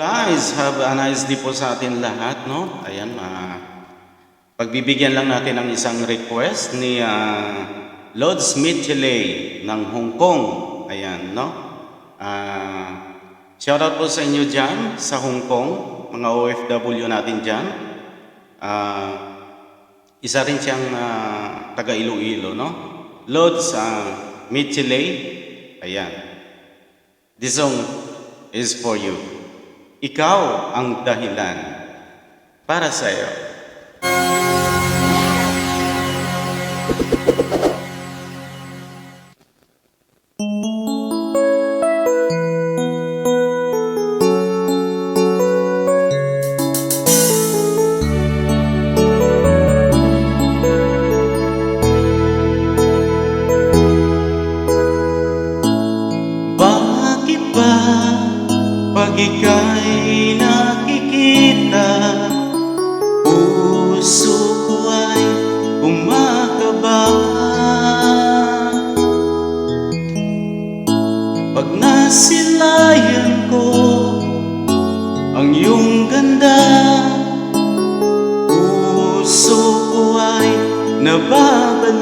Guys, have a nice day po sa atin lahat, no? Ayan, ma pagbibigyan lang natin ng isang request ni ah, Lord Smith Chile ng Hong Kong. Ayan, no? Ah, shout out po sa inyo dyan sa Hong Kong, mga OFW natin dyan. Ah, isa rin siyang ah, taga Iloilo, no? Lord sa Michile. Ayan. This song is for you. Ikaw ang dahilan para sa iyo.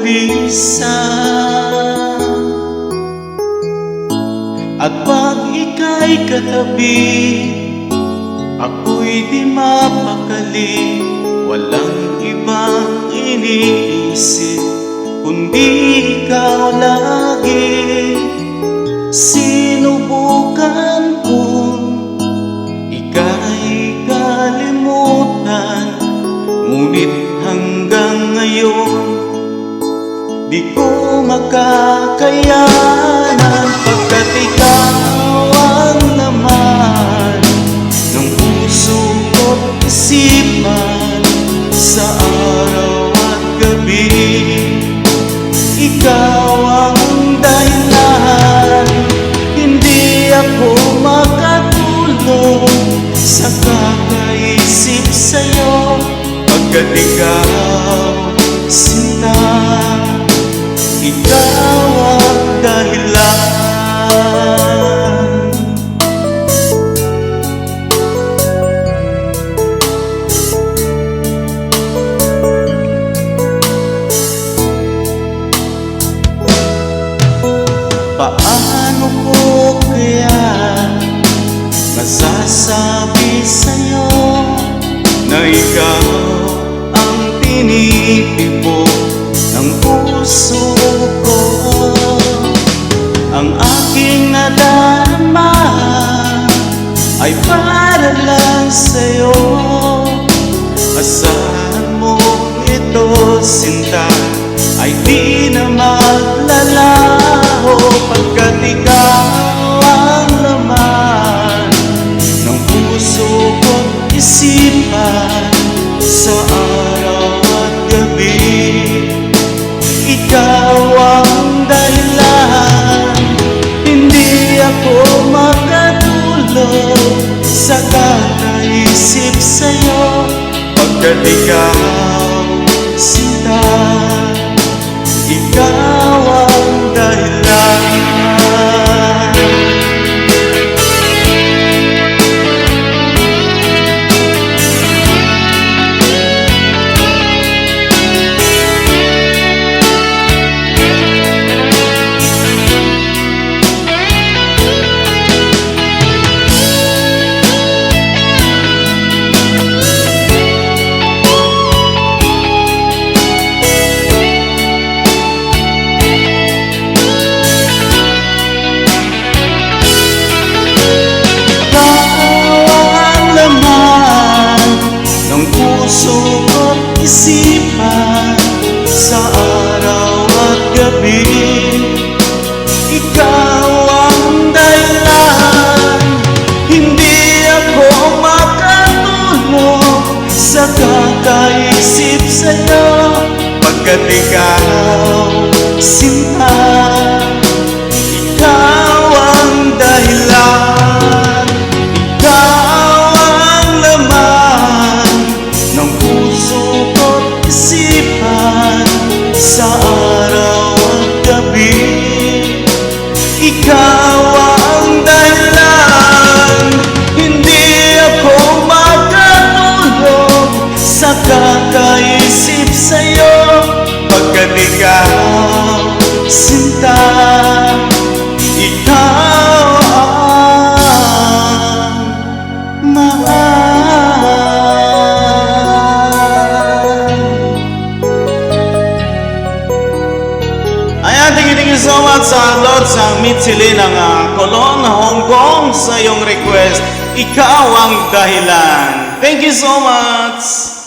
Nababalisa At pag ika'y katabi Ako'y di mapakali. Walang ibang iniisip Kundi ikaw lagi. Sinubukan kong Ika'y kalimutan. Ngunit hanggang ngayon Di ko makakayanan Pagkat ikaw ang laman Ng puso ko't isipan Sa araw at gabi. Ikaw ang dahilan Hindi ako makatulog Sa kakaisip sa'yo. Pagkat ikaw sinta ikaw ang dahilan. Paano ko kaya masasabi sa'yo Na ikaw ang tinitipok ng puso ko Ang aking nadarama ay para lang sa'yo. Asahan mo ito sinta ay di na maglalaho Pagkat ikaw ang laman ng puso ko't isipan. Sa makatulog Sa kakaisip sa'yo Pagkat ikaw sinta Ikaw ang isipan Sa araw at gabi. Ikaw ang dahilan Hindi ako makatulog Sa kakaisip sa'yo. Pagkat ikaw sinta Thank you, thank you so much sa Lord sa Mitsilin ng uh, Colon, Hong Kong sa iyong request. Ikaw ang dahilan. Thank you so much.